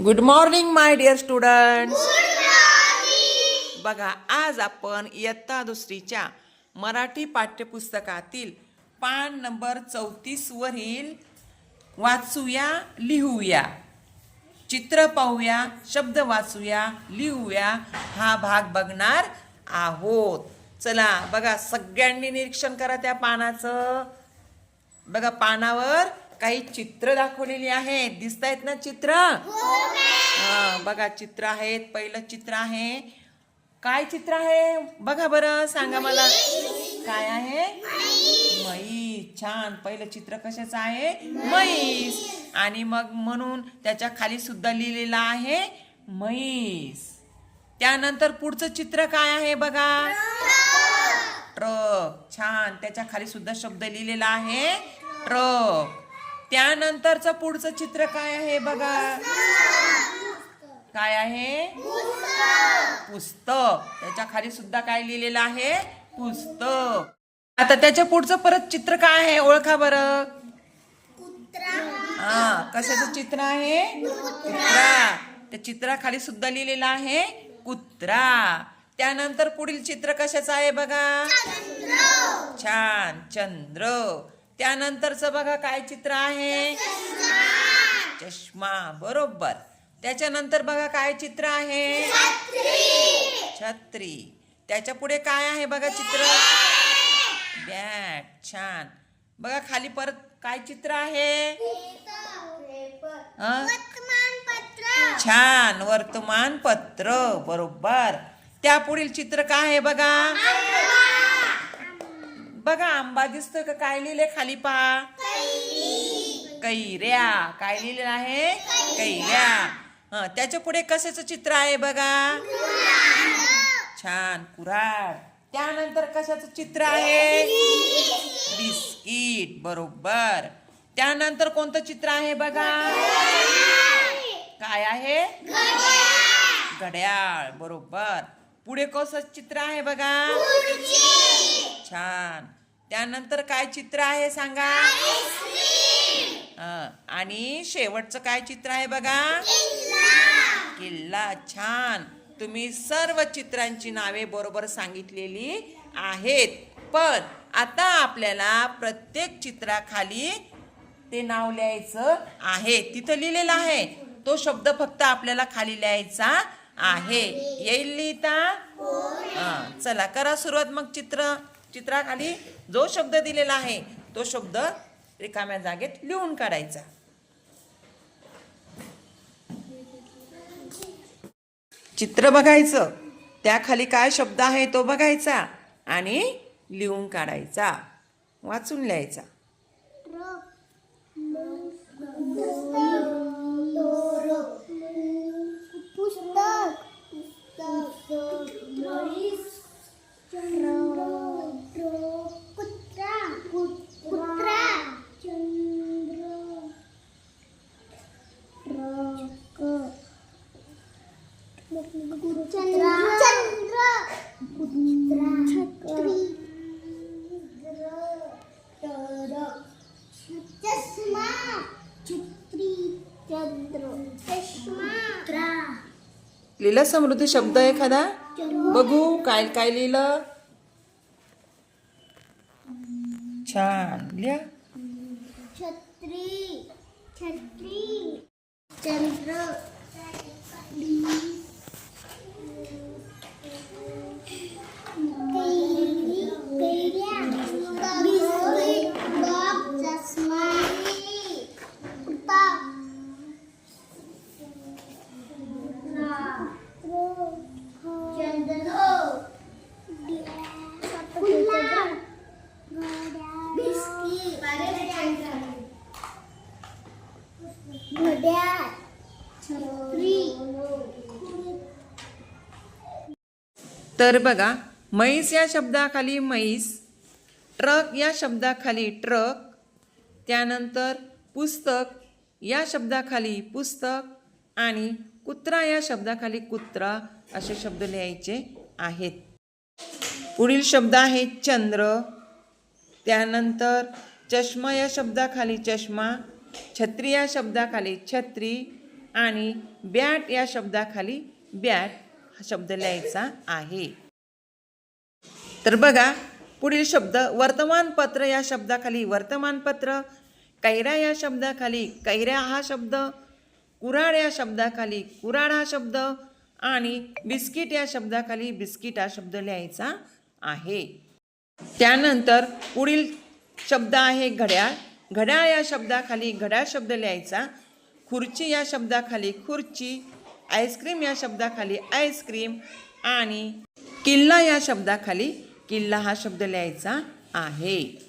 Good morning my dear students बघा आज आपण इयत्ता दुसरीच्या मराठी पाठ्यपुस्तकातील पान नंबर चौतीस वरील वाचूया लिहूया. चित्र पाहूया शब्द वाचूया लिहूया. हा भाग बघणार आहोत. चला बघा सगळ्यांनी निरीक्षण करा त्या पानाचं. बघा पानावर काही चित्र दाखवलेली आहेत. दिसत आहेत ना चित्र? हा बघा चित्र आहेत. पहिलं चित्र आहे. काय चित्र आहे? बघा बरं सांगा मला. काय आहे? छान. पहिलं चित्र कशाचं आहे? म्हैस. आणि मग म्हणून त्याच्याखाली सुद्धा लिहिलेलं आहे म्हैस. त्यानंतर पुढचं चित्र काय आहे बघा? ट्रक. छान. त्याच्याखाली सुद्धा शब्द लिहिलेला आहे ट्रक. त्यानंतरचं पुढचं चित्र काय आहे बघा? काय आहे? पुस्तक. त्याच्याखाली सुद्धा काय लिहिलेलं आहे? पुस्तक. आता त्याच्या पुढचं परत चित्र काय आहे? ओळखा बरं. हा कशाचं चित्र आहे? कुत्रा. त्या चित्राखाली सुद्धा लिहिलेलं आहे कुत्रा. त्यानंतर पुढील चित्र कशाचं आहे बघा? छान चंद्र. त्यानंतरचं बघा काय चित्र आहे? चष्मा. बरोबर. त्याच्यानंतर बघा काय चित्र आहे? छत्री. त्याच्या पुढे काय आहे बघा चित्र? बॅट छान. बघा खाली परत काय चित्र आहे? हं? छान वर्तमानपत्र बरोबर. त्या पुढील चित्र काय आहे बघा? बघा आंबा दिसतोय का? काय लिहिले खाली पहा. कैऱ्या. काय लिहिलेलं आहे? कैऱ्या. हं, त्याच्या पुढे कशाचं चित्र आहे बघा? छान कुऱ्हाड. त्यानंतर कशाचं चित्र आहे? बिस्किट बरोबर. त्यानंतर कोणतं चित्र आहे बघा? काय आहे? घड्याळ बरोबर. पुढे कसं चित्र आहे बघा? छान. त्यानंतर काय चित्र आहे सांगा? आणि शेवटचं काय चित्र आहे बघा? किल्ला छान. तुम्ही सर्व चित्रांची नावे बरोबर सांगितलेली आहेत. पण आता आपल्याला प्रत्येक चित्राखाली ते नाव लिहायचं आहे. तिथं लिहिलेलं आहे. तो शब्द फक्त आपल्याला खाली लिहायचा आहे. येईल लिहिता? हा चला करा सुरुवात मग चित्र. चित्राखाली जो शब्द दिलेला आहे तो शब्द रिकाम्या जागेत लिहून काढायचा. चित्र बघायचं. त्याखाली काय शब्द आहे तो बघायचा आणि लिहून काढायचा. वाचून लिहायचा पुस्तक कुत्रा कुत्रा चंद्र चंद्र चंद्र छत्री चष्मा छत्री चंद्र चष्मा लिहिलं समृद्धी शब्द एखादा? बघू काय काय लिहिलं? छान लिहा. छत्री. छत्री. चंद्र. तर बघा म्हैस या शब्दाखाली म्हैस ट्रक या शब्दाखाली ट्रक त्यानंतर पुस्तक या शब्दाखाली पुस्तक आणि कुत्रा या शब्दाखाली कुत्रा असे शब्द लिहायचे आहेत. पुढील शब्द आहे चंद्र त्यानंतर चष्मा या शब्दाखाली चष्मा छत्री या शब्दाखाली छत्री आणि बॅट या शब्दाखाली बॅट. हा शब्द लिहायचा आहे. तर बघा पुढील शब्द वर्तमानपत्र या शब्दाखाली वर्तमानपत्र कैरा या शब्दाखाली कैऱ्या हा शब्द कुराड या शब्दाखाली कुराड हा शब्द आणि बिस्किट या शब्दाखाली बिस्किट हा शब्द लिहायचा आहे. त्यानंतर पुढील शब्द आहे घड्याळ. घड्याळ या शब्दाखाली घड्याळ शब्द लिहायचा. खुर्ची या शब्दाखाली खुर्ची आईस्क्रीम या शब्दाखाली आईस्क्रीम आणि किल्ला या शब्दाखाली किल्ला हा शब्द लिहायचा आहे.